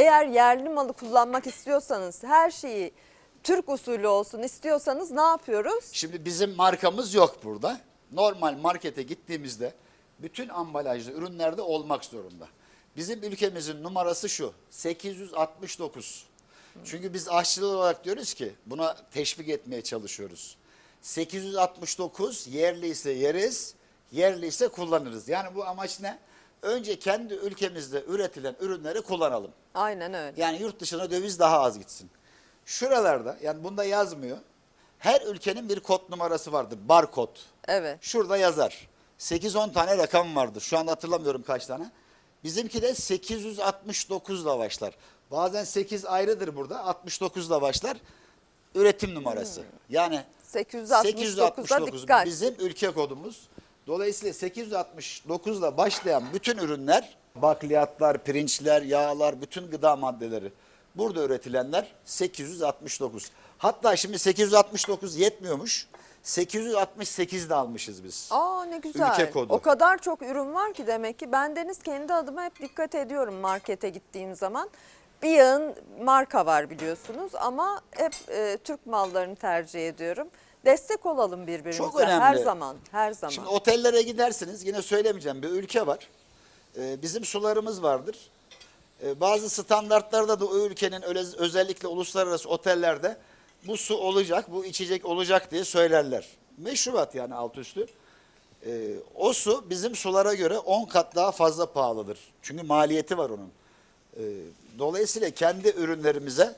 Eğer yerli malı kullanmak istiyorsanız her şeyi Türk usulü olsun istiyorsanız ne yapıyoruz? Şimdi bizim markamız yok burada. Normal markete gittiğimizde bütün ambalajlı ürünlerde olmak zorunda. Bizim ülkemizin numarası şu 869. Çünkü biz aşçılar olarak diyoruz ki buna teşvik etmeye çalışıyoruz. 869 yerli ise yeriz, yerli ise kullanırız. Yani bu amaç ne? Önce kendi ülkemizde üretilen ürünleri kullanalım. Aynen öyle. Yani yurt dışına döviz daha az gitsin. Şuralarda yani bunda yazmıyor. Her ülkenin bir kod numarası vardır. Barkod. Evet. Şurada yazar. 8-10 tane rakam vardır. Şu anda hatırlamıyorum kaç tane. Bizimki de 869 ile başlar. Bazen 8 ayrıdır burada. 69 ile başlar. Üretim numarası. Yani 869'a dikkat. bizim ülke kodumuz. Dolayısıyla 869 ile başlayan bütün ürünler, bakliyatlar, pirinçler, yağlar, bütün gıda maddeleri burada üretilenler 869. Hatta şimdi 869 yetmiyormuş. 868 de almışız biz. Aa ne güzel. Ülke kodu. O kadar çok ürün var ki demek ki ben Deniz kendi adıma hep dikkat ediyorum markete gittiğim zaman. Bir yağın marka var biliyorsunuz ama hep e, Türk mallarını tercih ediyorum. Destek olalım birbirimize Çok önemli. her zaman, her zaman. Şimdi otellere gidersiniz yine söylemeyeceğim bir ülke var. Ee, bizim sularımız vardır. Ee, bazı standartlarda da o ülkenin öyle, özellikle uluslararası otellerde bu su olacak, bu içecek olacak diye söylerler. Meşrubat yani alt üstü. Ee, o su bizim sulara göre 10 kat daha fazla pahalıdır. Çünkü maliyeti var onun. Ee, dolayısıyla kendi ürünlerimize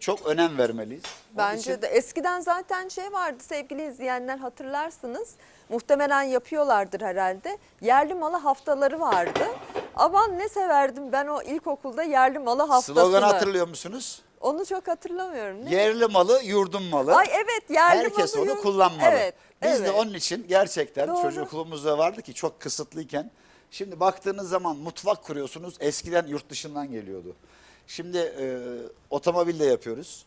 çok önem vermeliyiz. Onun Bence için- de eskiden zaten şey vardı sevgili izleyenler hatırlarsınız. Muhtemelen yapıyorlardır herhalde. Yerli malı haftaları vardı. Aman ne severdim ben o ilkokulda yerli malı haftasını. Sloganı hatırlıyor musunuz? Onu çok hatırlamıyorum. Ne? Yerli malı, yurdum malı. Ay evet yerli Herkes malı. onu yurt- kullanmalı. Evet. Biz evet. de onun için gerçekten Doğru. çocukluğumuzda vardı ki çok kısıtlıyken. Şimdi baktığınız zaman mutfak kuruyorsunuz. Eskiden yurt dışından geliyordu. Şimdi e, otomobil de yapıyoruz.